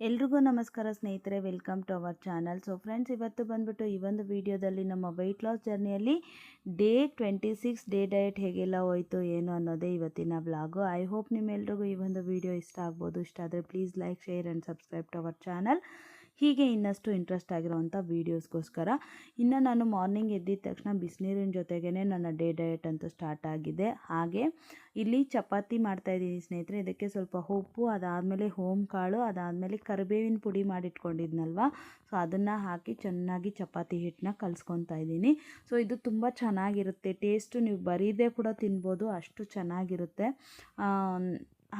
ಎಲ್ರಿಗೂ ನಮಸ್ಕಾರ ಸ್ನೇಹಿತರೆ welcome to our channel so friends ಇವತ್ತು ಬಂದ್ಬಿಟ್ಟು ಈ ಒಂದು ವಿಡಿಯೋದಲ್ಲಿ ನಮ್ಮ weight loss ಜರ್ನಿಯಲ್ಲಿ day twenty six day diet ಹೇಗೆಲ್ಲ ಹೋಯಿತು, ಏನು ಅನ್ನೋದೇ ಇವತ್ತಿನ ಬ್ಲಾಗು ಐ ಹೋಪ್ ನಿಮ್ಮೆಲ್ರಿಗೂ ಈ ಒಂದು ವಿಡಿಯೋ ಇಷ್ಟ ಆಗ್ಬೋದು. ಇಷ್ಟ ಆದರೆ please like share and subscribe to our channel ಹೀಗೆ ಇನ್ನಷ್ಟು ಇಂಟ್ರೆಸ್ಟ್ ಆಗಿರೋವಂಥ ವೀಡಿಯೋಸ್ಗೋಸ್ಕರ ಇನ್ನು ನಾನು ಮಾರ್ನಿಂಗ್ ಎದ್ದಿದ ತಕ್ಷಣ ಬಿಸಿನೀರಿನ ಜೊತೆಗೇ ನನ್ನ ಡೇ ಡಯಟ್ ಅಂತೂ ಸ್ಟಾರ್ಟ್ ಆಗಿದೆ. ಹಾಗೆ ಇಲ್ಲಿ ಚಪಾತಿ ಮಾಡ್ತಾಯಿದ್ದೀನಿ ಸ್ನೇಹಿತರೆ. ಇದಕ್ಕೆ ಸ್ವಲ್ಪ ಉಪ್ಪು, ಅದಾದಮೇಲೆ ಹೋಮ್ ಕಾಳು, ಅದಾದಮೇಲೆ ಕರಿಬೇವಿನ ಪುಡಿ ಮಾಡಿಟ್ಕೊಂಡಿದ್ನಲ್ವ? ಸೊ ಅದನ್ನು ಹಾಕಿ ಚೆನ್ನಾಗಿ ಚಪಾತಿ ಹಿಟ್ಟನ್ನ ಕಲಿಸ್ಕೊತಾ ಇದ್ದೀನಿ. ಸೊ ಇದು ತುಂಬ ಚೆನ್ನಾಗಿರುತ್ತೆ. ಟೇಸ್ಟು ನೀವು ಬರೀದೇ ಕೂಡ ತಿನ್ಬೋದು, ಅಷ್ಟು ಚೆನ್ನಾಗಿರುತ್ತೆ.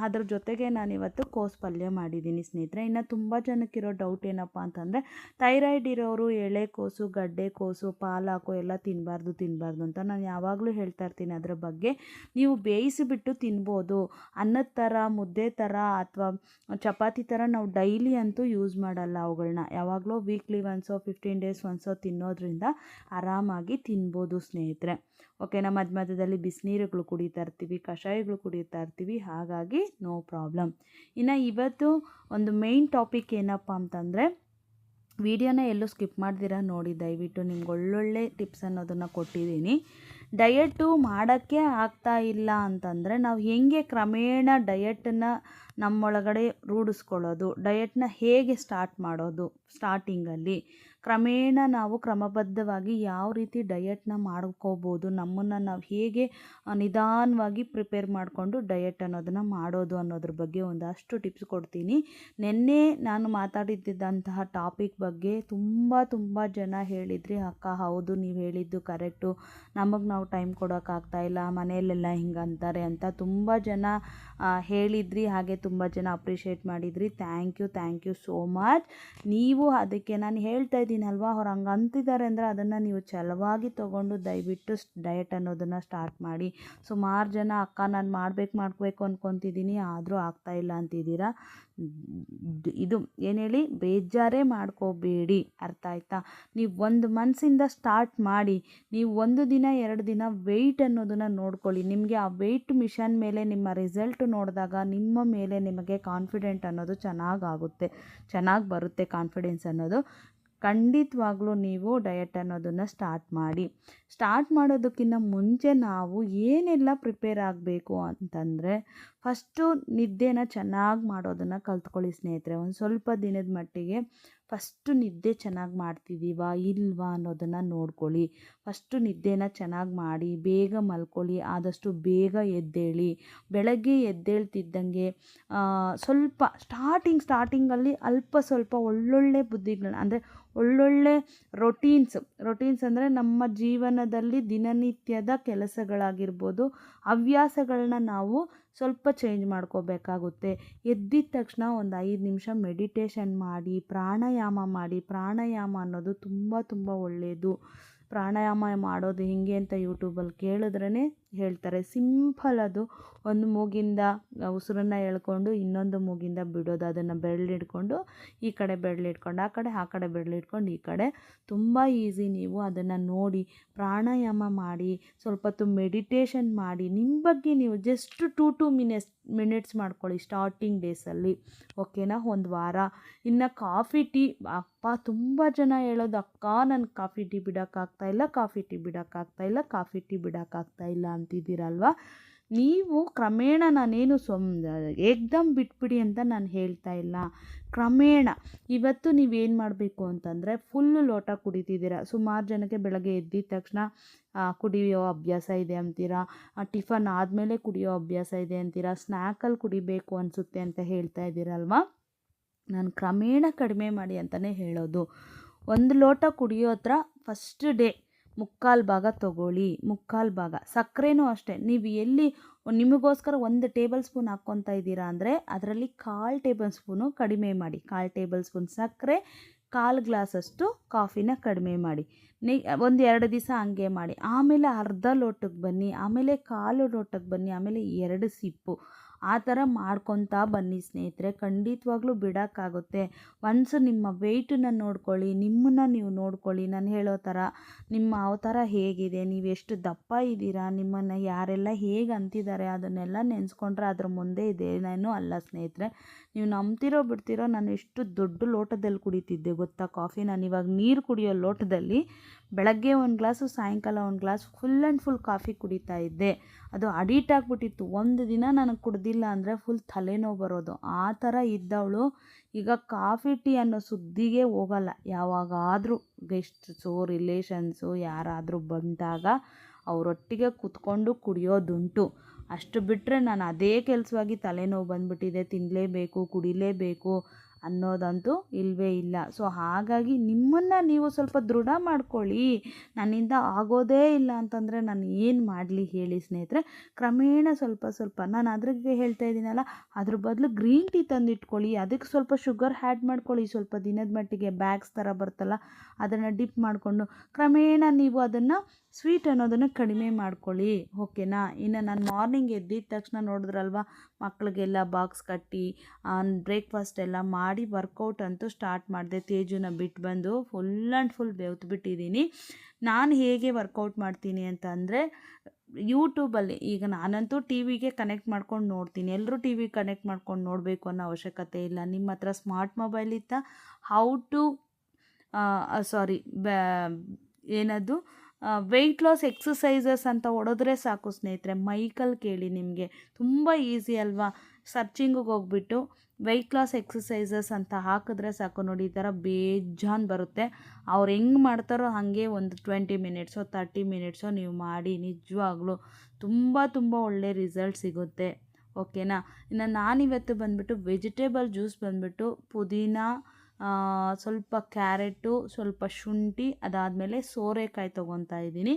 ಅದ್ರ ಜೊತೆಗೆ ನಾನು ಇವತ್ತು ಕೋಸು ಪಲ್ಯ ಮಾಡಿದ್ದೀನಿ ಸ್ನೇಹಿತರೆ. ಇನ್ನು ತುಂಬ ಜನಕ್ಕಿರೋ ಡೌಟ್ ಏನಪ್ಪ ಅಂತಂದರೆ ಥೈರಾಯ್ಡ್ ಇರೋರು ಎಳೆಕೋಸು ಗಡ್ಡೆಕೋಸು ಪಾಲಾಕು ಎಲ್ಲ ತಿನ್ನಬಾರ್ದು ತಿನ್ನಬಾರ್ದು ಅಂತ ನಾನು ಯಾವಾಗಲೂ ಹೇಳ್ತಾ ಇರ್ತೀನಿ ಅದರ ಬಗ್ಗೆ. ನೀವು ಬೇಯಿಸಿಬಿಟ್ಟು ತಿನ್ಬೋದು. ಅನ್ನದ ಥರ ಮುದ್ದೆ ಥರ ಅಥವಾ ಚಪಾತಿ ಥರ ನಾವು ಡೈಲಿ ಅಂತೂ ಯೂಸ್ ಮಾಡಲ್ಲ ಅವುಗಳನ್ನ ಯಾವಾಗಲೂ ವೀಕ್ಲಿ ಒನ್ಸೋ ಫಿಫ್ಟೀನ್ ಡೇಸ್ ಒನ್ಸೋ ತಿನ್ನೋದ್ರಿಂದ ಆರಾಮಾಗಿ ತಿನ್ಬೋದು ಸ್ನೇಹಿತರೆ. ಓಕೆನಾ ಮಧ್ಯ ಮಧ್ಯದಲ್ಲಿ ಬಿಸಿನೀರುಗಳು ಕುಡಿತಾ ಇರ್ತೀವಿ, ಕಷಾಯಗಳು ಕುಡಿತಾ ಇರ್ತೀವಿ, ಹಾಗಾಗಿ ನೋ ಪ್ರಾಬ್ಲಮ್ ಇನ್ನು ಇವತ್ತು ಒಂದು ಮೇಯ್ನ್ ಟಾಪಿಕ್ ಏನಪ್ಪ ಅಂತಂದರೆ, ವಿಡಿಯೋನ ಎಲ್ಲೂ ಸ್ಕಿಪ್ ಮಾಡ್ದಿರ ನೋಡಿ, ದಯವಿಟ್ಟು ನಿಮ್ಗೆ ಒಳ್ಳೊಳ್ಳೆ ಟಿಪ್ಸ್ ಅನ್ನೋದನ್ನು ಕೊಟ್ಟಿದ್ದೀನಿ. ಡಯಟು ಮಾಡೋಕ್ಕೆ ಆಗ್ತಾ ಇಲ್ಲ ಅಂತಂದರೆ, ನಾವು ಹೇಗೆ ಕ್ರಮೇಣ ಡಯಟನ್ನು ನಮ್ಮೊಳಗಡೆ ರೂಢಿಸ್ಕೊಳ್ಳೋದು ಡಯಟ್ನ ಹೇಗೆ ಸ್ಟಾರ್ಟ್ ಮಾಡೋದು ಸ್ಟಾರ್ಟಿಂಗಲ್ಲಿ ಕ್ರಮೇಣ ನಾವು ಕ್ರಮಬದ್ಧವಾಗಿ ಯಾವ ರೀತಿ ಡಯಟ್ನ ಮಾಡ್ಕೋಬೋದು, ನಮ್ಮನ್ನು ನಾವು ಹೇಗೆ ನಿಧಾನವಾಗಿ ಪ್ರಿಪೇರ್ ಮಾಡಿಕೊಂಡು ಡಯಟ್ ಅನ್ನೋದನ್ನು ಮಾಡೋದು ಅನ್ನೋದ್ರ ಬಗ್ಗೆ ಒಂದಷ್ಟು ಟಿಪ್ಸ್ ಕೊಡ್ತೀನಿ. ನಿನ್ನೆ ನಾನು ಮಾತಾಡಿದ್ದಂತಹ ಟಾಪಿಕ್ ಬಗ್ಗೆ ತುಂಬ ತುಂಬ ಜನ ಹೇಳಿದ್ರಿ, ಅಕ್ಕ, ಹೌದು, ನೀವು ಹೇಳಿದ್ದು ಕರೆಕ್ಟು ನಮಗೆ ನಾವು ಟೈಮ್ ಕೊಡೋಕ್ಕಾಗ್ತಾ ಇಲ್ಲ, ಮನೆಯಲ್ಲೆಲ್ಲ ಹಿಂಗಂತಾರೆ ಅಂತ ತುಂಬ ಜನ ಹೇಳಿದ್ರಿ, ಹಾಗೆ ತುಂಬ ಜನ ಅಪ್ರಿಷಿಯೇಟ್ ಮಾಡಿದ್ರಿ. Thank you thank you so much ನೀವು ಅದಕ್ಕೆ ನಾನು ಹೇಳ್ತಾ ಇದ್ದೀನಲ್ವಾ ಅವ್ರು ಹಂಗೆ ಅಂತಿದ್ದಾರೆ ಅಂದರೆ ಅದನ್ನು ನೀವು ಛಲವಾಗಿ ತೊಗೊಂಡು ದಯವಿಟ್ಟು ಡಯಟ್ ಅನ್ನೋದನ್ನು ಸ್ಟಾರ್ಟ್ ಮಾಡಿ. ಸುಮಾರು ಜನ ಅಕ್ಕ ನಾನು ಮಾಡಬೇಕು ಮಾಡ್ಬೇಕು ಅಂದ್ಕೊತಿದ್ದೀನಿ ಆದರೂ ಆಗ್ತಾಯಿಲ್ಲ ಅಂತಿದ್ದೀರಾ ಇದು ಏನು ಹೇಳಿ, ಬೇಜಾರೇ ಮಾಡ್ಕೋಬೇಡಿ. ಅರ್ಥ ಆಯ್ತಾ? ನೀವು ಒಂದು ಮನಸ್ಸಿಂದ ಸ್ಟಾರ್ಟ್ ಮಾಡಿ. ನೀವು ಒಂದು ದಿನ, ಎರಡು ದಿನ ವೆಯ್ಟ್ ಅನ್ನೋದನ್ನು ನೋಡ್ಕೊಳ್ಳಿ. ನಿಮಗೆ ಆ ವೆಯ್ಟ್ ಮಿಷನ್ ಮೇಲೆ ನಿಮ್ಮ ರಿಸಲ್ಟ್ ನೋಡಿದಾಗ ನಿಮ್ಮ ಮೇಲೆ ನಿಮಗೆ ಕಾನ್ಫಿಡೆಂಟ್ ಅನ್ನೋದು ಚೆನ್ನಾಗಾಗುತ್ತೆ ಚೆನ್ನಾಗಿ ಬರುತ್ತೆ ಕಾನ್ಫಿಡೆನ್ಸ್ ಅನ್ನೋದು. ಖಂಡಿತವಾಗ್ಲೂ ನೀವು ಡಯಟ್ ಅನ್ನೋದನ್ನು ಸ್ಟಾರ್ಟ್ ಮಾಡಿ. ಸ್ಟಾರ್ಟ್ ಮಾಡೋದಕ್ಕಿಂತ ಮುಂಚೆ ನಾವು ಏನೆಲ್ಲ ಪ್ರಿಪೇರ್ ಆಗಬೇಕು ಅಂತಂದರೆ ಫಸ್ಟು ನಿದ್ದೆನ ಚೆನ್ನಾಗಿ ಮಾಡೋದನ್ನು ಕಲ್ತ್ಕೊಳ್ಳಿ ಸ್ನೇಹಿತರೆ. ಒಂದು ಸ್ವಲ್ಪ ದಿನದ ಮಟ್ಟಿಗೆ ಫಸ್ಟು ನಿದ್ದೆ ಚೆನ್ನಾಗಿ ಮಾಡ್ತಿದ್ದೀವಾ ಇಲ್ವಾ ಅನ್ನೋದನ್ನು ನೋಡ್ಕೊಳ್ಳಿ. ಫಸ್ಟು ನಿದ್ದೆನ ಚೆನ್ನಾಗಿ ಮಾಡಿ, ಬೇಗ ಮಲ್ಕೊಳ್ಳಿ, ಆದಷ್ಟು ಬೇಗ ಎದ್ದೇಳಿ. ಬೆಳಗ್ಗೆ ಎದ್ದೇಳ್ತಿದ್ದಂಗೆ ಸ್ವಲ್ಪ ಸ್ಟಾರ್ಟಿಂಗ್ ಸ್ಟಾರ್ಟಿಂಗಲ್ಲಿ ಅಲ್ಪ ಸ್ವಲ್ಪ ಒಳ್ಳೊಳ್ಳೆ ಬುದ್ಧಿಗಳನ್ನ, ಅಂದರೆ ಒಳ್ಳೊಳ್ಳೆ ರೊಟೀನ್ಸ್ ರೊಟೀನ್ಸ್ ಅಂದರೆ ನಮ್ಮ ಜೀವನದಲ್ಲಿ ದಿನನಿತ್ಯದ ಕೆಲಸಗಳಾಗಿರ್ಬೋದು ಹವ್ಯಾಸಗಳನ್ನ ನಾವು ಸ್ವಲ್ಪ ಚೇಂಜ್ ಮಾಡ್ಕೋಬೇಕಾಗುತ್ತೆ. ಎದ್ದಿದ ತಕ್ಷಣ ಒಂದು ಐದು ನಿಮಿಷ ಮೆಡಿಟೇಷನ್ ಮಾಡಿ, ಪ್ರಾಣಾಯಾಮ ಮಾಡಿ. ಪ್ರಾಣಾಯಾಮ ಅನ್ನೋದು ತುಂಬ ತುಂಬ ಒಳ್ಳೆಯದು ಪ್ರಾಣಾಯಾಮ ಮಾಡೋದು ಹೇಗೆ ಅಂತ ಯೂಟ್ಯೂಬಲ್ಲಿ ಕೇಳಿದ್ರೇ ಹೇಳ್ತಾರೆ. ಸಿಂಪಲ್ ಅದು. ಒಂದು ಮೂಗಿಂದ ಉಸಿರನ್ನು ಎಳ್ಕೊಂಡು ಇನ್ನೊಂದು ಮೂಗಿಂದ ಬಿಡೋದು. ಅದನ್ನು ಬೆರಳಿಡ್ಕೊಂಡು ಈ ಕಡೆ ಬೆರಳಿಡ್ಕೊಂಡು, ಆ ಕಡೆ ಆ ಕಡೆ ಬೆರಳಿಡ್ಕೊಂಡು, ಈ ಕಡೆ. ತುಂಬ ಈಸಿ ನೀವು ಅದನ್ನು ನೋಡಿ, ಪ್ರಾಣಾಯಾಮ ಮಾಡಿ, ಸ್ವಲ್ಪ ಹೊತ್ತು ಮೆಡಿಟೇಷನ್ ಮಾಡಿ, ನಿಮ್ಮ ಬಗ್ಗೆ ನೀವು just two two minutes minutes ಮಾಡ್ಕೊಳ್ಳಿ ಸ್ಟಾರ್ಟಿಂಗ್ ಡೇಸಲ್ಲಿ. ಓಕೆನಾ? ಒಂದು ವಾರ. ಇನ್ನು ಕಾಫಿ ಟೀ, ಅಪ್ಪ ತುಂಬ ಜನ ಹೇಳೋದು, ಅಕ್ಕ, ನಾನು ಕಾಫಿ ಟೀ ಬಿಡೋಕ್ಕಾಗ್ತಾಯಿಲ್ಲ ಕಾಫಿ ಟೀ ಬಿಡೋಕ್ಕಾಗ್ತಾಯಿಲ್ಲ ಕಾಫಿ ಟೀ ಬಿಡೋಕ್ಕಾಗ್ತಾಯಿಲ್ಲ ಅಂತಿದ್ದೀರಲ್ವ? ನೀವು ಕ್ರಮೇಣ ನಾನೇನು ಸೊಮ್ ಏಕ್ದಮ್ ಬಿಟ್ಬಿಡಿ ಅಂತ ನಾನು ಹೇಳ್ತಾ ಇಲ್ಲ. ಕ್ರಮೇಣ ಇವತ್ತು ನೀವೇನು ಮಾಡಬೇಕು ಅಂತಂದರೆ ಫುಲ್ಲು ಲೋಟ ಕುಡಿತಿದ್ದೀರಾ. ಸುಮಾರು ಜನಕ್ಕೆ ಬೆಳಗ್ಗೆ ಎದ್ದಿದ ತಕ್ಷಣ ಕುಡಿಯೋ ಅಭ್ಯಾಸ ಇದೆ ಅಂತೀರಾ? ಟಿಫನ್ ಆದಮೇಲೆ ಕುಡಿಯೋ ಅಭ್ಯಾಸ ಇದೆ ಅಂತೀರಾ? ಸ್ನ್ಯಾಕಲ್ಲಿ ಕುಡಿಬೇಕು ಅನಿಸುತ್ತೆ ಅಂತ ಹೇಳ್ತಾ ಇದ್ದೀರಲ್ವಾ? ನಾನು ಕ್ರಮೇಣ ಕಡಿಮೆ ಮಾಡಿ ಅಂತಲೇ ಹೇಳೋದು. ಒಂದು ಲೋಟ ಕುಡಿಯೋ ಹತ್ರ ಫಸ್ಟ್ ಡೇ ಮುಕ್ಕಾಲು ಭಾಗ ತೊಗೊಳ್ಳಿ, ಮುಕ್ಕಾಲು ಭಾಗ. ಸಕ್ಕರೆನೂ ಅಷ್ಟೇ. ನೀವು ಎಲ್ಲಿ ನಿಮಗೋಸ್ಕರ ಒಂದು ಟೇಬಲ್ ಸ್ಪೂನ್ ಹಾಕ್ಕೊತಾ ಇದ್ದೀರಾ ಅಂದರೆ ಅದರಲ್ಲಿ ಕಾಲು ಟೇಬಲ್ ಸ್ಪೂನು ಕಡಿಮೆ ಮಾಡಿ. ಕಾಲು ಟೇಬಲ್ ಸ್ಪೂನ್ ಸಕ್ಕರೆ, ಕಾಲು ಗ್ಲಾಸಷ್ಟು ಕಾಫಿನ ಕಡಿಮೆ ಮಾಡಿ. ನೆ, ಒಂದು ಎರಡು ದಿವಸ ಹಂಗೆ ಮಾಡಿ. ಆಮೇಲೆ ಅರ್ಧ ಲೋಟಕ್ಕೆ ಬನ್ನಿ, ಆಮೇಲೆ ಕಾಲು ಲೋಟಕ್ಕೆ ಬನ್ನಿ, ಆಮೇಲೆ ಎರಡು ಸಿಪ್ಪು. ಆ ಥರ ಮಾಡ್ಕೊತಾ ಬನ್ನಿ ಸ್ನೇಹಿತರೆ. ಖಂಡಿತವಾಗ್ಲೂ ಬಿಡೋಕ್ಕಾಗುತ್ತೆ. ಒನ್ಸ್ ನಿಮ್ಮ ವೆಯ್ಟನ್ನು ನೋಡ್ಕೊಳ್ಳಿ, ನಿಮ್ಮನ್ನು ನೀವು ನೋಡ್ಕೊಳ್ಳಿ, ನಾನು ಹೇಳೋ ಥರ ನಿಮ್ಮ ಅವತಾರ ಹೇಗಿದೆ, ನೀವು ಎಷ್ಟು ದಪ್ಪ ಇದ್ದೀರಾ, ನಿಮ್ಮನ್ನು ಯಾರೆಲ್ಲ ಹೇಗೆ ಅಂತಿದ್ದಾರೆ ಅದನ್ನೆಲ್ಲ ನೆನೆಸ್ಕೊಂಡ್ರೆ ಅದ್ರ ಮುಂದೆ ಇದೆ ನಾನು ಅಲ್ಲ ಸ್ನೇಹಿತರೆ. ನೀವು ನಂಬ್ತಿರೋ ಬಿಡ್ತಿರೋ ನಾನು ಎಷ್ಟು ದೊಡ್ಡ ಲೋಟದಲ್ಲಿ ಕುಡಿತಿದ್ದೆ ಗೊತ್ತಾ ಕಾಫಿ? ನಾನು ಇವಾಗ ನೀರು ಕುಡಿಯೋ ಲೋಟದಲ್ಲಿ ಬೆಳಗ್ಗೆ ಒಂದು ಗ್ಲಾಸು, ಸಾಯಂಕಾಲ ಒಂದು glass full and full coffee ಕುಡಿತಾ ಇದ್ದೆ. ಅದು ಅಡಿಟ್ ಆಗಿಬಿಟ್ಟಿತ್ತು. ಒಂದು ದಿನ ನನಗೆ ಕುಡ್ದಿಲ್ಲ ಅಂದರೆ ಫುಲ್ ತಲೆನೋವು ಬರೋದು. ಆ ಥರ ಇದ್ದವಳು. ಈಗ ಕಾಫಿ ಟೀ ಅನ್ನೋ ಸುದ್ದಿಗೆ ಹೋಗಲ್ಲ. ಯಾವಾಗಾದರೂ ಗೆಸ್ಟ್ಸು ರಿಲೇಷನ್ಸು ಯಾರಾದರೂ ಬಂದಾಗ ಅವರೊಟ್ಟಿಗೆ ಕೂತ್ಕೊಂಡು ಕುಡಿಯೋದುಂಟು. ಅಷ್ಟು ಬಿಟ್ಟರೆ ನಾನು ಅದೇ ಕೆಲಸವಾಗಿ ತಲೆನೋವು ಬಂದುಬಿಟ್ಟಿದೆ. ತಿನ್ನಲೇಬೇಕು ಕುಡಿಲೇಬೇಕು. ಅನ್ನೋದಂತೂ ಇಲ್ಲವೇ ಇಲ್ಲ. ಸೊ ಹಾಗಾಗಿ ನಿಮ್ಮನ್ನು ನೀವು ಸ್ವಲ್ಪ ದೃಢ ಮಾಡ್ಕೊಳ್ಳಿ. ನನ್ನಿಂದ ಆಗೋದೇ ಇಲ್ಲ ಅಂತಂದರೆ ನಾನು ಏನು ಮಾಡಲಿ ಹೇಳಿ ಸ್ನೇಹಿತರೆ. ಕ್ರಮೇಣ ಸ್ವಲ್ಪ ಸ್ವಲ್ಪ, ನಾನು ಅದ್ರಿಗೆ ಹೇಳ್ತಾ ಇದ್ದೀನಲ್ಲ, ಅದ್ರ ಬದಲು ಗ್ರೀನ್ ಟೀ ತಂದಿಟ್ಕೊಳ್ಳಿ. ಅದಕ್ಕೆ ಸ್ವಲ್ಪ ಶುಗರ್ ಹ್ಯಾಡ್ ಮಾಡ್ಕೊಳ್ಳಿ. ಸ್ವಲ್ಪ ದಿನದ ಮಟ್ಟಿಗೆ ಬ್ಯಾಗ್ಸ್ ಥರ ಬರ್ತಲ್ಲ, ಅದನ್ನು ಡಿಪ್ ಮಾಡಿಕೊಂಡು. ಕ್ರಮೇಣ ನೀವು ಅದನ್ನು ಸ್ವೀಟ್ ಅನ್ನೋದನ್ನು ಕಡಿಮೆ ಮಾಡ್ಕೊಳ್ಳಿ. ಓಕೆನಾ ಇನ್ನು ನಾನು ಮಾರ್ನಿಂಗ್ ಎದ್ದಿದ ತಕ್ಷಣ ನೋಡಿದ್ರಲ್ವ ಮಕ್ಕಳಿಗೆಲ್ಲ ಬಾಕ್ಸ್ ಕಟ್ಟಿ ಬ್ರೇಕ್ಫಾಸ್ಟ್ ಎಲ್ಲ ಮಾಡಿ ವರ್ಕೌಟ್ ಅಂತೂ ಸ್ಟಾರ್ಟ್ ಮಾಡಿದೆ ತೇಜುನ ಬಿಟ್ಟು ಬಂದು ಫುಲ್ ಆ್ಯಂಡ್ ಫುಲ್ ಬೆವ್ತು ಬಿಟ್ಟಿದ್ದೀನಿ. ನಾನು ಹೇಗೆ ವರ್ಕೌಟ್ ಮಾಡ್ತೀನಿ ಅಂತ ಅಂದರೆ ಯೂಟ್ಯೂಬಲ್ಲಿ ಈಗ ನಾನಂತೂ ಟಿ ವಿಗೆ ಕನೆಕ್ಟ್ ಮಾಡ್ಕೊಂಡು ನೋಡ್ತೀನಿ. ಎಲ್ಲರೂ ಟಿ ವಿ ಕನೆಕ್ಟ್ ಮಾಡ್ಕೊಂಡು ನೋಡಬೇಕು ಅನ್ನೋ ಅವಶ್ಯಕತೆ ಇಲ್ಲ. ನಿಮ್ಮ ಹತ್ರ ಸ್ಮಾರ್ಟ್ ಮೊಬೈಲ್ ಇತ್ತ? ಹೌ ಟು ಸಾರಿ ಏನದು? ವೆಯ್ಟ್ ಲಾಸ್ ಎಕ್ಸಸೈಸಸ್ ಅಂತ ಹೊಡೆದ್ರೆ ಸಾಕು ಸ್ನೇಹಿತರೆ. ಮೈಕಲ್ ಕೇಳಿ ನಿಮಗೆ. ತುಂಬ ಈಸಿ ಅಲ್ವಾ? ಸರ್ಚಿಂಗಿಗೆ ಹೋಗ್ಬಿಟ್ಟು ವೆಯ್ಟ್ ಲಾಸ್ ಎಕ್ಸಸೈಸಸ್ ಅಂತ ಹಾಕಿದ್ರೆ ಸಾಕು ನೋಡಿ, ಈ ಥರ ಬೇಜಾನ್ ಬರುತ್ತೆ. ಅವ್ರು ಹೆಂಗೆ ಮಾಡ್ತಾರೋ ಹಾಗೆ ಒಂದು ಟ್ವೆಂಟಿ ಮಿನಿಟ್ಸೋ ತರ್ಟಿ ಮಿನಿಟ್ಸೋ ನೀವು ಮಾಡಿ, ನಿಜವಾಗ್ಲೂ ತುಂಬ ತುಂಬ ಒಳ್ಳೆ ರಿಸಲ್ಟ್ ಸಿಗುತ್ತೆ. ಓಕೆನಾ ಇನ್ನು ನಾನಿವತ್ತು ಬಂದುಬಿಟ್ಟು ವೆಜಿಟೇಬಲ್ ಜ್ಯೂಸ್ ಬಂದುಬಿಟ್ಟು ಪುದೀನ ಸ್ವಲ್ಪ ಕ್ಯಾರೆಟು ಸ್ವಲ್ಪ ಶುಂಠಿ, ಅದಾದಮೇಲೆ ಸೋರೆಕಾಯಿ ತೊಗೊತಾ ಇದ್ದೀನಿ.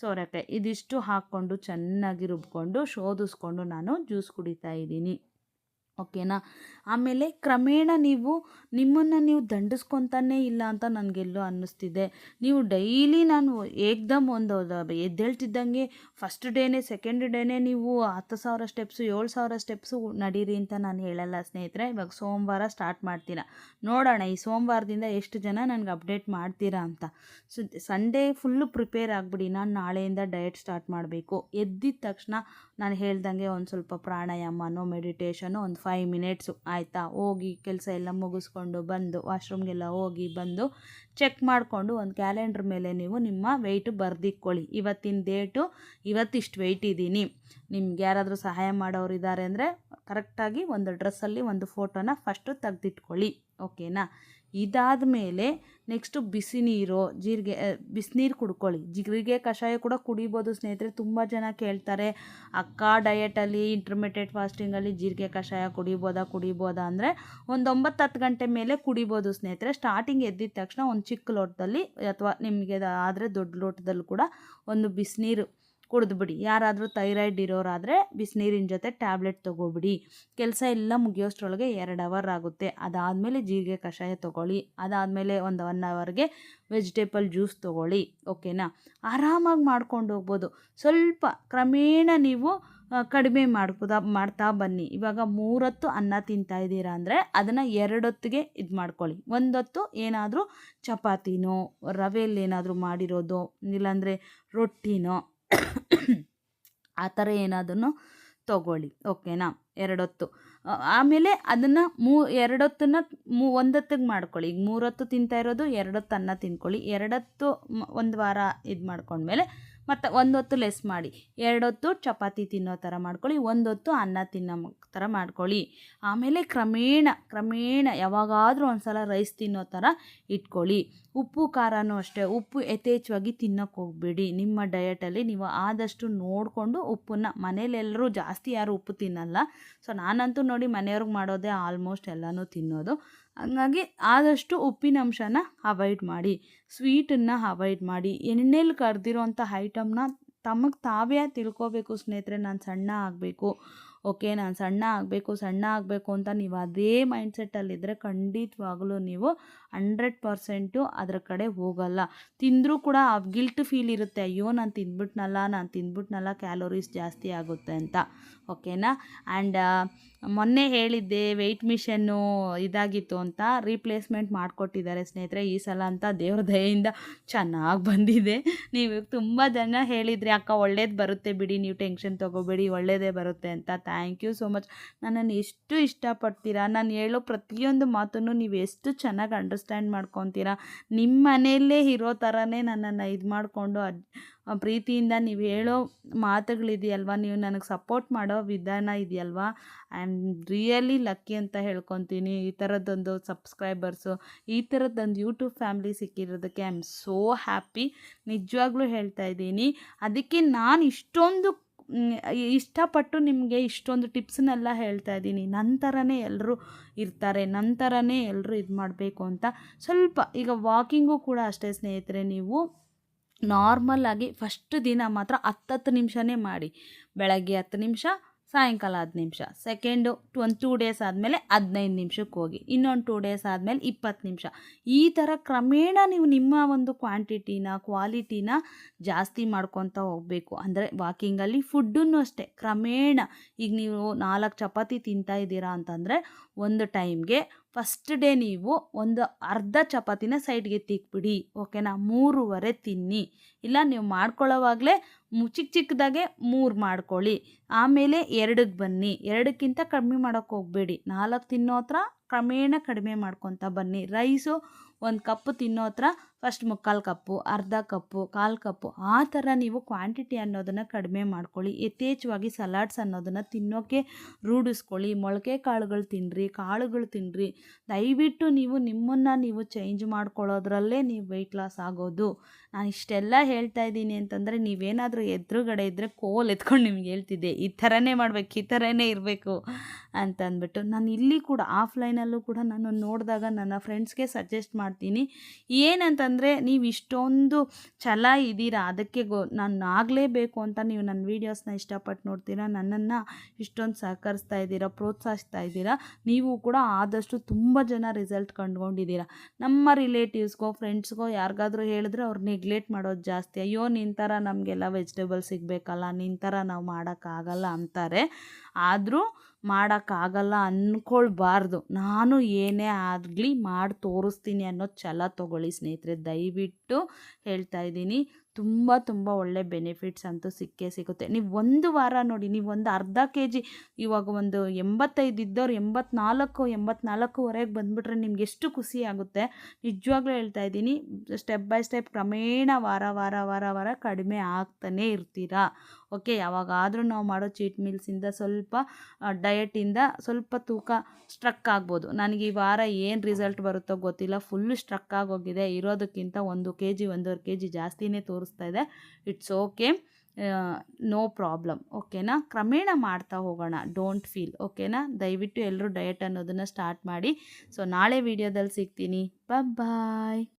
ಸೋರೆಕಾಯಿ ಇದಿಷ್ಟು ಹಾಕ್ಕೊಂಡು ಚೆನ್ನಾಗಿ ರುಬ್ಕೊಂಡು, ಶೋಧಿಸ್ಕೊಂಡು ನಾನು ಜ್ಯೂಸ್ ಕುಡಿತಾ ಇದ್ದೀನಿ. ಓಕೆನಾ? ಆಮೇಲೆ ಕ್ರಮೇಣ ನೀವು ನಿಮ್ಮನ್ನು ನೀವು ದಂಡಿಸ್ಕೊತಾನೇ ಇಲ್ಲ ಅಂತ ನನಗೆಲ್ಲೋ ಅನ್ನಿಸ್ತಿದೆ. ನೀವು ಡೈಲಿ ನಾನು ಏಕ್ದಮ್ ಒಂದು ಎದ್ದೇಳ್ತಿದ್ದಂಗೆ ಫಸ್ಟ್ ಡೇನೇ, ಸೆಕೆಂಡ್ ಡೇನೇ ನೀವು ಹತ್ತು ಸಾವಿರ ಸ್ಟೆಪ್ಸು, ಏಳು ಸಾವಿರ ಸ್ಟೆಪ್ಸು ನಡೀರಿ ಅಂತ ನಾನು ಹೇಳಲ್ಲ ಸ್ನೇಹಿತರೆ. ಇವಾಗ ಸೋಮವಾರ ಸ್ಟಾರ್ಟ್ ಮಾಡ್ತೀರಾ. ನೋಡೋಣ ಈ ಸೋಮವಾರದಿಂದ ಎಷ್ಟು ಜನ ನನಗೆ ಅಪ್ಡೇಟ್ ಮಾಡ್ತೀರಾ ಅಂತ. ಸೊ, ಸಂಡೇ ಫುಲ್ಲು ಪ್ರಿಪೇರ್ ಆಗಿಬಿಡಿ. ನಾನು ನಾಳೆಯಿಂದ ಡಯಟ್ ಸ್ಟಾರ್ಟ್ ಮಾಡಬೇಕು. ಎದ್ದಿದ ತಕ್ಷಣ ನಾನು ಹೇಳ್ದಂಗೆ ಒಂದು ಸ್ವಲ್ಪ ಪ್ರಾಣಾಯಾಮನೋ, ಮೆಡಿಟೇಷನೋ, ಒಂದು ಫೈವ್ ಮಿನಿಟ್ಸು ಆಯಿತಾ? ಹೋಗಿ ಕೆಲಸ ಎಲ್ಲ ಮುಗಿಸ್ಕೊಂಡು ಬಂದು ವಾಶ್ರೂಮ್ಗೆಲ್ಲ ಹೋಗಿ ಬಂದು ಚೆಕ್ ಮಾಡಿಕೊಂಡು ಒಂದು ಕ್ಯಾಲೆಂಡ್ರ್ ಮೇಲೆ ನೀವು ನಿಮ್ಮ ವೆಯ್ಟು ಬರೆದಿಕ್ಕೊಳ್ಳಿ ಇವತ್ತಿನ ಡೇಟು ಇವತ್ತಿಷ್ಟು ವೆಯ್ಟ್ ಇದ್ದೀನಿ ನಿಮ್ಗೆ ಯಾರಾದರೂ ಸಹಾಯ ಮಾಡೋರು ಇದ್ದಾರೆ ಅಂದರೆ ಕರೆಕ್ಟಾಗಿ ಒಂದು ಡ್ರೆಸ್ಸಲ್ಲಿ ಒಂದು ಫೋಟೋನ ಫಸ್ಟು ತೆಗೆದಿಟ್ಕೊಳ್ಳಿ. ಓಕೆನಾ ಇದಾದ ಮೇಲೆ ನೆಕ್ಸ್ಟು ಬಿಸಿ ನೀರು, ಜೀರಿಗೆ ಬಿಸಿನೀರು ಕುಡ್ಕೊಳ್ಳಿ. ಜೀರಿಗೆ ಕಷಾಯ ಕೂಡ ಕುಡಿಬೋದು ಸ್ನೇಹಿತರೆ. ತುಂಬ ಜನ ಕೇಳ್ತಾರೆ, ಅಕ್ಕ ಡಯಟಲ್ಲಿ ಇಂಟರ್ಮಿಡಿಯೇಟ್ ಫಾಸ್ಟಿಂಗಲ್ಲಿ ಜೀರಿಗೆ ಕಷಾಯ ಕುಡಿಬೋದಾ ಕುಡಿಬೋದಾ? ಅಂದರೆ ಒಂದು ಒಂಬತ್ತು ಹತ್ತು ಗಂಟೆ ಮೇಲೆ ಕುಡಿಬೋದು ಸ್ನೇಹಿತರೆ. ಸ್ಟಾರ್ಟಿಂಗ್ ಎದ್ದಿದ ತಕ್ಷಣ ಒಂದು ಚಿಕ್ಕ ಲೋಟದಲ್ಲಿ ಅಥವಾ ನಿಮಗೆ ಆದರೆ ದೊಡ್ಡ ಲೋಟದಲ್ಲಿ ಕೂಡ ಒಂದು ಬಿಸಿನೀರು ಕುಡಿದ್ಬಿಡಿ ಯಾರಾದರೂ ಥೈರಾಯ್ಡ್ ಇರೋರಾದರೆ ಬಿಸಿನೀರಿನ ಜೊತೆ ಟ್ಯಾಬ್ಲೆಟ್ ತೊಗೊಬಿಡಿ. ಕೆಲಸ ಎಲ್ಲ ಮುಗಿಯೋಷ್ಟರೊಳಗೆ ಎರಡು ಅವರ್ ಆಗುತ್ತೆ. ಅದಾದಮೇಲೆ ಜೀರಿಗೆ ಕಷಾಯ ತೊಗೊಳ್ಳಿ. ಅದಾದಮೇಲೆ ಒಂದು ಒನ್ ಅವರ್ಗೆ ವೆಜಿಟೇಬಲ್ ಜ್ಯೂಸ್ ತೊಗೊಳ್ಳಿ. ಓಕೆನಾ ಆರಾಮಾಗಿ ಮಾಡ್ಕೊಂಡು ಹೋಗ್ಬೋದು. ಸ್ವಲ್ಪ ಕ್ರಮೇಣ ನೀವು ಕಡಿಮೆ ಮಾಡ್ಕೋದ ಮಾಡ್ತಾ ಬನ್ನಿ. ಇವಾಗ ಮೂರೊತ್ತು ಅನ್ನ ತಿಂತಾ ಇದ್ದೀರಾ ಅಂದರೆ ಅದನ್ನು ಎರಡೊತ್ತಿಗೆ ಇದು ಮಾಡ್ಕೊಳ್ಳಿ. ಒಂದೊತ್ತು ಏನಾದರೂ ಚಪಾತಿನೋ ರವೆಯಲ್ಲಿ ಏನಾದರೂ ಮಾಡಿರೋದು, ಇಲ್ಲಾಂದರೆ ರೊಟ್ಟಿನೋ, ಆ ಥರ ಏನಾದ್ರೂ ತಗೊಳ್ಳಿ. ಓಕೆನಾ? ಎರಡೊತ್ತು. ಆಮೇಲೆ ಅದನ್ನು ಮೂ, ಎರಡೊತ್ತನ್ನು ಮೂ, ಒಂದೊತ್ತಿಗೆ ಮಾಡ್ಕೊಳ್ಳಿ. ಈಗ ಮೂರೊತ್ತು ತಿಂತಾ ಇರೋದು, ಎರಡೊತ್ತು ಅನ್ನ ತಿನ್ಕೊಳ್ಳಿ ಎರಡೊತ್ತು ಒಂದು ವಾರ ಇದು ಮಾಡ್ಕೊಂಡ್ಮೇಲೆ ಮತ್ತು ಒಂದೊತ್ತು ಲೆಸ್ ಮಾಡಿ. ಎರಡೊತ್ತು ಚಪಾತಿ ತಿನ್ನೋ ಥರ ಮಾಡ್ಕೊಳ್ಳಿ ಒಂದೊತ್ತು ಅನ್ನ ತಿನ್ನೋ ಥರ ಮಾಡ್ಕೊಳ್ಳಿ. ಆಮೇಲೆ ಕ್ರಮೇಣ ಕ್ರಮೇಣ ಯಾವಾಗಾದರೂ ಒಂದು ಸಲ ರೈಸ್ ತಿನ್ನೋ ಥರ ಇಟ್ಕೊಳ್ಳಿ. ಉಪ್ಪು, ಖಾರನೂ ಅಷ್ಟೇ. ಉಪ್ಪು ಯಥೇಚ್ಛವಾಗಿ ತಿನ್ನೋಕ್ಕೆ ಹೋಗಬೇಡಿ. ನಿಮ್ಮ ಡಯಟಲ್ಲಿ ನೀವು ಆದಷ್ಟು ನೋಡಿಕೊಂಡು ಉಪ್ಪನ್ನು ಮನೇಲೆಲ್ಲರೂ ಜಾಸ್ತಿ ಯಾರು ಉಪ್ಪು ತಿನ್ನಲ್ಲ. ಸೊ ನಾನಂತೂ ನೋಡಿ ಮನೆಯವ್ರಿಗೆ ಮಾಡೋದೇ ಆಲ್ಮೋಸ್ಟ್ ಎಲ್ಲನೂ ತಿನ್ನೋದು. ಹಂಗಾಗಿ ಆದಷ್ಟು ಉಪ್ಪಿನಂಶನ ಅವಾಯ್ಡ್ ಮಾಡಿ ಸ್ವೀಟನ್ನು ಅವಾಯ್ಡ್ ಮಾಡಿ. ಎಣ್ಣೆಲಿ ಕರೆದಿರೋಂಥ ಐಟಮ್ನ ತಮಗೆ ತಾವೇ ತಿಳ್ಕೊಬೇಕು ಸ್ನೇಹಿತರೆ, ನಾನು ಸಣ್ಣ ಆಗಬೇಕು. ಓಕೆ, ನಾನು ಸಣ್ಣ ಆಗಬೇಕು ಸಣ್ಣ ಆಗಬೇಕು ಅಂತ ನೀವು ಅದೇ ಮೈಂಡ್ಸೆಟ್ಟಲ್ಲಿದ್ದರೆ ಖಂಡಿತವಾಗಲೂ ನೀವು ಹಂಡ್ರೆಡ್ ಪರ್ಸೆಂಟು ಅದರ ಕಡೆ ಹೋಗಲ್ಲ. ತಿಂದರೂ ಕೂಡ ಆ ಗಿಲ್ಟ್ ಫೀಲ್ ಇರುತ್ತೆ, ಅಯ್ಯೋ, ನಾನು ತಿಂದ್ಬಿಟ್ನಲ್ಲ ನಾನು ತಿಂದ್ಬಿಟ್ನಲ್ಲ ಕ್ಯಾಲೋರೀಸ್ ಜಾಸ್ತಿ ಆಗುತ್ತೆ ಅಂತ. ಓಕೆನಾ? ಆ್ಯಂಡ್ ಮೊನ್ನೆ ಹೇಳಿದ್ದೆ ವೆಯ್ಟ್ ಮಿಷನ್ನು ಇದಾಗಿತ್ತು ಅಂತ ರೀಪ್ಲೇಸ್ಮೆಂಟ್ ಮಾಡಿಕೊಟ್ಟಿದ್ದಾರೆ ಸ್ನೇಹಿತರೆ, ಈ ಸಲ ಅಂತ ದೇವ್ರ ದಯೆಯಿಂದ ಚೆನ್ನಾಗಿ ಬಂದಿದೆ. ನೀವು ತುಂಬ ಜನ ಹೇಳಿದರೆ, ಅಕ್ಕ, ಒಳ್ಳೇದು ಬರುತ್ತೆ ಬಿಡಿ, ನೀವು ಟೆನ್ಷನ್ ತೊಗೋಬೇಡಿ, ಒಳ್ಳೇದೇ ಬರುತ್ತೆ ಅಂತ ಥ್ಯಾಂಕ್ ಯು ಸೊ ಮಚ್. ನನ್ನನ್ನು ಎಷ್ಟು ಇಷ್ಟಪಡ್ತೀರಾ? ನಾನು ಹೇಳೋ ಪ್ರತಿಯೊಂದು ಮಾತನ್ನು ನೀವು ಎಷ್ಟು ಚೆನ್ನಾಗಿ ಅಂಡರ್ಸ್ಟ್ಯಾಂಡ್ ಮಾಡ್ಕೊತೀರಾ? ನಿಮ್ಮ ಮನೆಯಲ್ಲೇ ಇರೋ ಥರನೇ ನನ್ನನ್ನು ಇದು ಮಾಡಿಕೊಂಡು ಪ್ರೀತಿಯಿಂದ ನೀವು ಹೇಳೋ ಮಾತುಗಳಿದೆಯಲ್ವ ನೀವು ನನಗೆ ಸಪೋರ್ಟ್ ಮಾಡೋ ವಿಧಾನ ಇದೆಯಲ್ವಾ? ಐ ಆಮ್ ರಿಯಲಿ ಲಕ್ಕಿ ಅಂತ ಹೇಳ್ಕೊತೀನಿ. ಈ ಥರದ್ದೊಂದು ಸಬ್ಸ್ಕ್ರೈಬರ್ಸು, ಈ ಥರದ್ದೊಂದು ಯೂಟ್ಯೂಬ್ ಫ್ಯಾಮ್ಲಿ ಸಿಕ್ಕಿರೋದಕ್ಕೆ ಐ ಆಮ್ ಸೋ ಹ್ಯಾಪಿ. ನಿಜವಾಗ್ಲೂ ಹೇಳ್ತಾ ಇದ್ದೀನಿ. ಅದಕ್ಕೆ ನಾನು ಇಷ್ಟೊಂದು ಇಷ್ಟಪಟ್ಟು ನಿಮಗೆ ಇಷ್ಟೊಂದು ಟಿಪ್ಸ್ನೆಲ್ಲ ಹೇಳ್ತಾ ಇದ್ದೀನಿ. ನಂತರನೇ ಎಲ್ಲರೂ ಇರ್ತಾರೆ ನಂತರನೇ ಎಲ್ಲರೂ ಇದು ಮಾಡಬೇಕು ಅಂತ. ಸ್ವಲ್ಪ, ಈಗ ವಾಕಿಂಗು ಕೂಡ ಅಷ್ಟೇ ಸ್ನೇಹಿತರೆ, ನೀವು ನಾರ್ಮಲ್ ಆಗಿ ಫಸ್ಟ್ ದಿನ ಮಾತ್ರ ಹತ್ತತ್ತು ನಿಮಿಷನೇ ಮಾಡಿ. ಬೆಳಗ್ಗೆ ಹತ್ತು ನಿಮಿಷ ಸಾಯಂಕಾಲ ಹತ್ತು ನಿಮಿಷ ಸೆಕೆಂಡು ಒಂದು ಟೂ ಡೇಸ್ ಆದಮೇಲೆ ಹದಿನೈದು ನಿಮಿಷಕ್ಕೆ ಹೋಗಿ, ಇನ್ನೊಂದು ಟೂ ಡೇಸ್ ಆದಮೇಲೆ ಇಪ್ಪತ್ತು ನಿಮಿಷ. ಈ ಥರ ಕ್ರಮೇಣ ನೀವು ನಿಮ್ಮ ಒಂದು ಕ್ವಾಂಟಿಟಿನ ಕ್ವಾಲಿಟಿನ ಜಾಸ್ತಿ ಮಾಡ್ಕೊತ ಹೋಗಬೇಕು. ಅಂದರೆ ವಾಕಿಂಗಲ್ಲಿ ಫುಡ್ಡನ್ನು ಅಷ್ಟೇ, ಕ್ರಮೇಣ. ಈಗ ನೀವು ನಾಲ್ಕು ಚಪಾತಿ ತಿಂತಾ ಇದ್ದೀರಾ ಅಂತಂದರೆ ಒಂದು ಟೈಮ್ಗೆ ಫಸ್ಟ್ ಡೇ ನೀವು ಒಂದು ಅರ್ಧ ಚಪಾತಿನ ಸೈಡ್ಗೆ ತಿಕ್ಬಿಡಿ ಓಕೆನಾ ಮೂರುವರೆ ತಿನ್ನಿ. ಇಲ್ಲ, ನೀವು ಮಾಡ್ಕೊಳ್ಳೋವಾಗಲೇ ಚಿಕ್ಕ ಚಿಕ್ಕದಾಗೆ ಮೂರು ಮಾಡ್ಕೊಳ್ಳಿ. ಆಮೇಲೆ ಎರಡಕ್ಕೆ ಬನ್ನಿ. ಎರಡಕ್ಕಿಂತ ಕಡಿಮೆ ಮಾಡೋಕ್ಕೆ ಹೋಗಬೇಡಿ. ನಾಲ್ಕು ತಿನ್ನೋ ಹತ್ರ ಕ್ರಮೇಣ ಕಡಿಮೆ ಮಾಡ್ಕೊತ ಬನ್ನಿ. ರೈಸು ಒಂದು ಕಪ್ ತಿನ್ನೋ ಹತ್ರ ಫಸ್ಟ್ ಮುಕ್ಕಾಲು ಕಪ್ಪು, ಅರ್ಧ ಕಪ್ಪು, ಕಾಲು ಕಪ್ಪು, ಆ ಥರ ನೀವು ಕ್ವಾಂಟಿಟಿ ಅನ್ನೋದನ್ನು ಕಡಿಮೆ ಮಾಡ್ಕೊಳ್ಳಿ. ಯಥೇಚ್ಛವಾಗಿ ಸಲಾಡ್ಸ್ ಅನ್ನೋದನ್ನು ತಿನ್ನೋಕ್ಕೆ ರೂಢಿಸ್ಕೊಳ್ಳಿ. ಮೊಳಕೆ ಕಾಳುಗಳು ತಿನ್ನಿರಿ ಕಾಳುಗಳು ತಿನ್ನಿರಿ ದಯವಿಟ್ಟು ನೀವು ನಿಮ್ಮನ್ನು ನೀವು ಚೇಂಜ್ ಮಾಡ್ಕೊಳ್ಳೋದ್ರಲ್ಲೇ ನೀವು ವೆಯ್ಟ್ ಲಾಸ್ ಆಗೋದು. ನಾನು ಇಷ್ಟೆಲ್ಲ ಹೇಳ್ತಾ ಇದ್ದೀನಿ ಅಂತಂದರೆ ನೀವೇನಾದರೂ ಎದುರುಗಡೆ ಇದ್ದರೆ ಕೋಲ್ ಎತ್ಕೊಂಡು ನಿಮ್ಗೆ ಹೇಳ್ತಿದ್ದೆ, ಈ ಥರನೇ ಮಾಡ್ಬೇಕು, ಈ ಥರನೇ ಇರಬೇಕು ಅಂತ ಅಂದ್ಬಿಟ್ಟು. ನಾನು ಇಲ್ಲಿ ಕೂಡ ಆಫ್ಲೈನಲ್ಲೂ ಕೂಡ ನಾನು ನೋಡಿದಾಗ ನನ್ನ ಫ್ರೆಂಡ್ಸ್ಗೆ ಸಜೆಸ್ಟ್ ಮಾಡ್ತೀನಿ ಏನಂತಂದರೆ ನೀವು ಇಷ್ಟೊಂದು ಛಲ ಇದ್ದೀರಾ, ಅದಕ್ಕೆ ಗೊ, ನಾನು ಆಗಲೇಬೇಕು ಅಂತ ನೀವು ನನ್ನ ವೀಡಿಯೋಸ್ನ ಇಷ್ಟಪಟ್ಟು ನೋಡ್ತೀರಾ, ನನ್ನನ್ನು ಇಷ್ಟೊಂದು ಸಹಕರಿಸ್ತಾ ಇದ್ದೀರಾ, ಪ್ರೋತ್ಸಾಹಿಸ್ತಾ ಇದ್ದೀರಾ, ನೀವು ಕೂಡ ಆದಷ್ಟು ತುಂಬ ಜನ ರಿಸಲ್ಟ್ ಕಂಡುಕೊಂಡಿದ್ದೀರಾ. ನಮ್ಮ ರಿಲೇಟಿವ್ಸ್ಗೋ ಫ್ರೆಂಡ್ಸ್ಗೋ ಯಾರಿಗಾದ್ರೂ ಹೇಳಿದ್ರೆ ಅವ್ರು ನೆಗ್ಲೆಕ್ಟ್ ಮಾಡೋದು ಜಾಸ್ತಿ. ಅಯ್ಯೋ ನಿನ್ನ ಥರ ನಮಗೆಲ್ಲ ವೆಜಿಟೇಬಲ್ಸ್ ಸಿಗಬೇಕಲ್ಲ ನಿನ್ನ ಥರ ನಾವು ಮಾಡೋಕ್ಕಾಗಲ್ಲ ಅಂತಾರೆ. ಆದರೂ ಮಾಡೋಕ್ಕಾಗಲ್ಲ ಅಂದ್ಕೊಳ್ಬಾರ್ದು ನಾನು ಏನೇ ಆಗಲಿ ಮಾಡಿ ತೋರಿಸ್ತೀನಿ ಅನ್ನೋ ಛಲ ತೊಗೊಳ್ಳಿ ಸ್ನೇಹಿತರೆ. ದಯವಿಟ್ಟು ಹೇಳ್ತಾ ಇದ್ದೀನಿ. ತುಂಬ ತುಂಬ ಒಳ್ಳೆ ಬೆನಿಫಿಟ್ಸ್ ಅಂತೂ ಸಿಕ್ಕೇ ಸಿಗುತ್ತೆ. ನೀವು ಒಂದು ವಾರ ನೋಡಿ, ನೀವು ಒಂದು ಅರ್ಧ ಕೆ ಜಿ ಇವಾಗ ಒಂದು ಎಂಬತ್ತೈದು ಇದ್ದವ್ರು ಎಂಬತ್ನಾಲ್ಕು, ಎಂಬತ್ನಾಲ್ಕುವರೆಗೆ ಬಂದುಬಿಟ್ರೆ ನಿಮ್ಗೆ ಎಷ್ಟು ಖುಷಿ ಆಗುತ್ತೆ? ನಿಜವಾಗ್ಲೂ ಹೇಳ್ತಾ ಇದ್ದೀನಿ. ಸ್ಟೆಪ್ ಬೈ ಸ್ಟೆಪ್ ಕ್ರಮೇಣ ವಾರ ವಾರ ವಾರ ವಾರ ಕಡಿಮೆ ಆಗ್ತಾನೇ ಇರ್ತೀರಾ? ಓಕೆ, ಯಾವಾಗಾದರೂ ನಾವು ಮಾಡೋ ಚೀಟ್ ಮೀಲ್ಸಿಂದ ಸ್ವಲ್ಪ ಡಯಟಿಂದ ಸ್ವಲ್ಪ ತೂಕ ಸ್ಟ್ರಕ್ ಆಗ್ಬೋದು. ನನಗೆ ಈ ವಾರ ಏನು ರಿಸಲ್ಟ್ ಬರುತ್ತೋ ಗೊತ್ತಿಲ್ಲ. ಫುಲ್ಲು ಸ್ಟ್ರಕ್ ಆಗೋಗಿದೆ. ಇರೋದಕ್ಕಿಂತ ಒಂದು ಕೆ ಜಿ ಒಂದೂವರೆ ಕೆ ಜಿ ಜಾಸ್ತಿನೇ ತೋರಿಸ್ತಾ ಇದೆ. It's okay. No problem. ಓಕೆನಾ? ಕ್ರಮೇಣ ಮಾಡ್ತಾ ಹೋಗೋಣ. Don't feel. ಓಕೆನಾ? ದಯವಿಟ್ಟು ಎಲ್ಲರೂ ಡಯಟ್ ಅನ್ನೋದನ್ನು ಸ್ಟಾರ್ಟ್ ಮಾಡಿ. ಸೊ, ನಾಳೆ ವಿಡಿಯೋದಲ್ಲಿ ಸಿಗ್ತೀನಿ. ಬಾಯ್